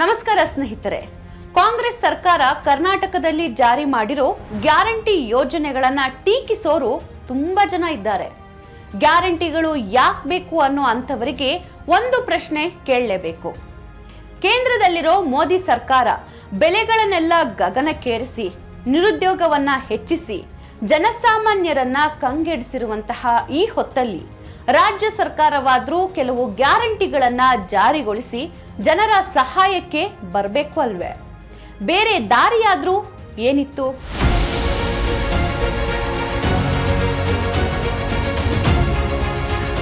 ನಮಸ್ಕಾರ ಸ್ನೇಹಿತರೆ. ಕಾಂಗ್ರೆಸ್ ಸರ್ಕಾರ ಕರ್ನಾಟಕದಲ್ಲಿ ಜಾರಿ ಮಾಡಿರೋ ಗ್ಯಾರಂಟಿ ಯೋಜನೆಗಳನ್ನ ಟೀಕಿಸೋರು ತುಂಬಾ ಜನ ಇದ್ದಾರೆ. ಗ್ಯಾರಂಟಿಗಳು ಯಾಕೆ ಬೇಕು ಅನ್ನೋ ಅಂಥವರಿಗೆ ಒಂದು ಪ್ರಶ್ನೆ ಕೇಳಲೇಬೇಕು. ಕೇಂದ್ರದಲ್ಲಿರೋ ಮೋದಿ ಸರ್ಕಾರ ಬೆಲೆಗಳನ್ನೆಲ್ಲ ಗಗನಕ್ಕೇರಿಸಿ, ನಿರುದ್ಯೋಗವನ್ನ ಹೆಚ್ಚಿಸಿ, ಜನಸಾಮಾನ್ಯರನ್ನ ಕಂಗೆಡಿಸಿರುವಂತಹ ಈ ಹೊತ್ತಲ್ಲಿ ರಾಜ್ಯ ಸರ್ಕಾರವಾದರೂ ಕೆಲವು ಗ್ಯಾರಂಟಿಗಳನ್ನ ಜಾರಿಗೊಳಿಸಿ ಜನರ ಸಹಾಯಕ್ಕೆ ಬರಬೇಕು ಅಲ್ವೇ? ಬೇರೆ ದಾರಿಯಾದರೂ ಏನಿತ್ತು?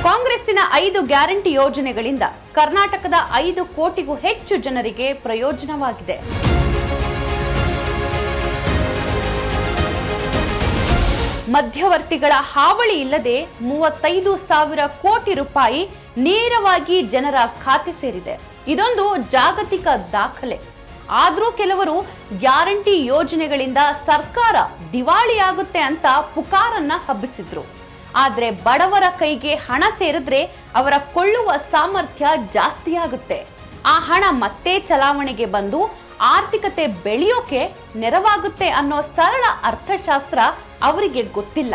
ಕಾಂಗ್ರೆಸ್ಸಿನ ಐದು ಗ್ಯಾರಂಟಿ ಯೋಜನೆಗಳಿಂದ ಕರ್ನಾಟಕದ ಐದು ಕೋಟಿಗೂ ಹೆಚ್ಚು ಜನರಿಗೆ ಪ್ರಯೋಜನವಾಗಿದೆ. ಮಧ್ಯವರ್ತಿಗಳ ಹಾವಳಿ ಇಲ್ಲದೆ ಮೂವತ್ತೈದು ಸಾವಿರ ಕೋಟಿ ರೂಪಾಯಿ ನೇರವಾಗಿ ಜನರ ಖಾತೆ ಸೇರಿದೆ. ಇದೊಂದು ಜಾಗತಿಕ ದಾಖಲೆ. ಆದರೂ ಕೆಲವರು ಗ್ಯಾರಂಟಿ ಯೋಜನೆಗಳಿಂದ ಸರ್ಕಾರ ದಿವಾಳಿಯಾಗುತ್ತೆ ಅಂತ ಪುಕಾರನ್ನ ಹಬ್ಬಿಸಿದ್ರು. ಆದ್ರೆ ಬಡವರ ಕೈಗೆ ಹಣ ಸೇರಿದ್ರೆ ಅವರ ಕೊಳ್ಳುವ ಸಾಮರ್ಥ್ಯ ಜಾಸ್ತಿ ಆಗುತ್ತೆ. ಆ ಹಣ ಮತ್ತೆ ಚಲಾವಣೆಗೆ ಬಂದು ಆರ್ಥಿಕತೆ ಬೆಳೆಯೋಕೆ ನೆರವಾಗುತ್ತೆ ಅನ್ನೋ ಸರಳ ಅರ್ಥಶಾಸ್ತ್ರ ಅವರಿಗೆ ಗೊತ್ತಿಲ್ಲ.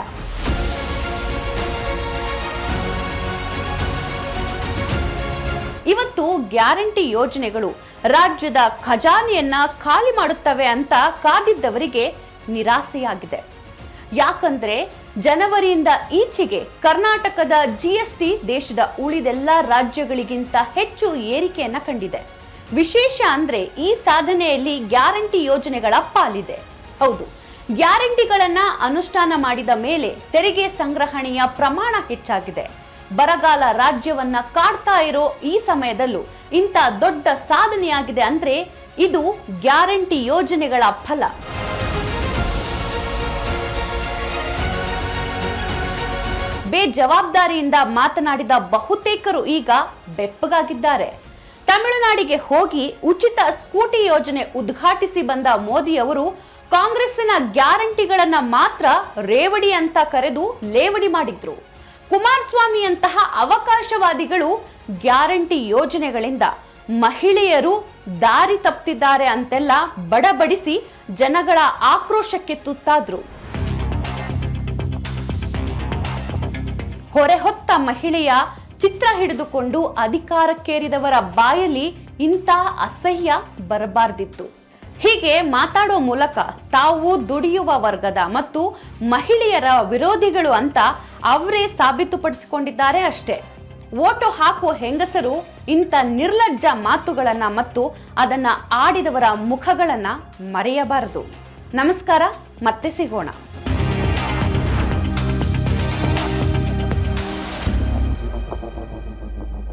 ಇವತ್ತು ಗ್ಯಾರಂಟಿ ಯೋಜನೆಗಳು ರಾಜ್ಯದ ಖಜಾನೆಯನ್ನ ಖಾಲಿ ಮಾಡುತ್ತವೆ ಅಂತ ಕಾದಿದ್ದವರಿಗೆ ನಿರಾಸೆಯಾಗಿದೆ. ಯಾಕಂದ್ರೆ ಜನವರಿಯಿಂದ ಈಚೆಗೆ ಕರ್ನಾಟಕದ ಜಿಎಸ್ಟಿ ದೇಶದ ಉಳಿದೆಲ್ಲ ರಾಜ್ಯಗಳಿಗಿಂತ ಹೆಚ್ಚು ಏರಿಕೆಯನ್ನ ಕಂಡಿದೆ. ವಿಶೇಷ ಅಂದ್ರೆ ಈ ಸಾಧನೆಯಲ್ಲಿ ಗ್ಯಾರಂಟಿ ಯೋಜನೆಗಳ ಪಾಲಿದೆ. ಹೌದು, ಗ್ಯಾರಂಟಿಗಳನ್ನ ಅನುಷ್ಠಾನ ಮಾಡಿದ ಮೇಲೆ ತೆರಿಗೆ ಸಂಗ್ರಹಣೆಯ ಪ್ರಮಾಣ ಹೆಚ್ಚಾಗಿದೆ. ಬರಗಾಲ ರಾಜ್ಯವನ್ನ ಕಾಡ್ತಾ ಇರೋ ಈ ಸಮಯದಲ್ಲೂ ಇಂಥ ದೊಡ್ಡ ಸಾಧನೆಯಾಗಿದೆ ಅಂದ್ರೆ ಇದು ಗ್ಯಾರಂಟಿ ಯೋಜನೆಗಳ ಫಲ. ಬೇಜವಾಬ್ದಾರಿಯಿಂದ ಮಾತನಾಡಿದ ಬಹುತೇಕರು ಈಗ ಬೆಪ್ಪಗಾಗಿದ್ದಾರೆ. ತಮಿಳುನಾಡಿಗೆ ಹೋಗಿ ಉಚಿತ ಸ್ಕೂಟಿ ಯೋಜನೆ ಉದ್ಘಾಟಿಸಿ ಬಂದ ಮೋದಿ ಅವರು, ಕಾಂಗ್ರೆಸ್ಸಿನ ಗ್ಯಾರಂಟಿಗಳನ್ನ ಮಾತ್ರ ರೇವಡಿ ಅಂತ ಕರೆದು ಲೇವಡಿ ಮಾಡಿದ್ರು. ಕುಮಾರಸ್ವಾಮಿಯಂತಹ ಅವಕಾಶವಾದಿಗಳು ಗ್ಯಾರಂಟಿ ಯೋಜನೆಗಳಿಂದ ಮಹಿಳೆಯರು ದಾರಿ ತಪ್ಪಿದ್ದಾರೆ ಅಂತೆಲ್ಲ ಬಡಬಡಿಸಿ ಜನಗಳ ಆಕ್ರೋಶಕ್ಕೆ ತುತ್ತಾದ್ರು. ಹೊರೆ ಹೊತ್ತ ಮಹಿಳೆಯ ಚಿತ್ರ ಹಿಡಿದುಕೊಂಡು ಅಧಿಕಾರಕ್ಕೇರಿದವರ ಬಾಯಲ್ಲಿ ಇಂಥ ಅಸಹ್ಯ ಬರಬಾರ್ದಿತ್ತು. ಹೀಗೆ ಮಾತಾಡೋ ಮೂಲಕ ತಾವು ದುಡಿಯುವ ವರ್ಗದ ಮತ್ತು ಮಹಿಳೆಯರ ವಿರೋಧಿಗಳು ಅಂತ ಅವರೇ ಸಾಬೀತುಪಡಿಸಿಕೊಂಡಿದ್ದಾರೆ ಅಷ್ಟೇ. ಓಟು ಹಾಕುವ ಹೆಂಗಸರು ಇಂಥ ನಿರ್ಲಜ್ಜ ಮಾತುಗಳನ್ನು ಮತ್ತು ಅದನ್ನು ಆಡಿದವರ ಮುಖಗಳನ್ನು ಮರೆಯಬಾರದು. ನಮಸ್ಕಾರ, ಮತ್ತೆ ಸಿಗೋಣ.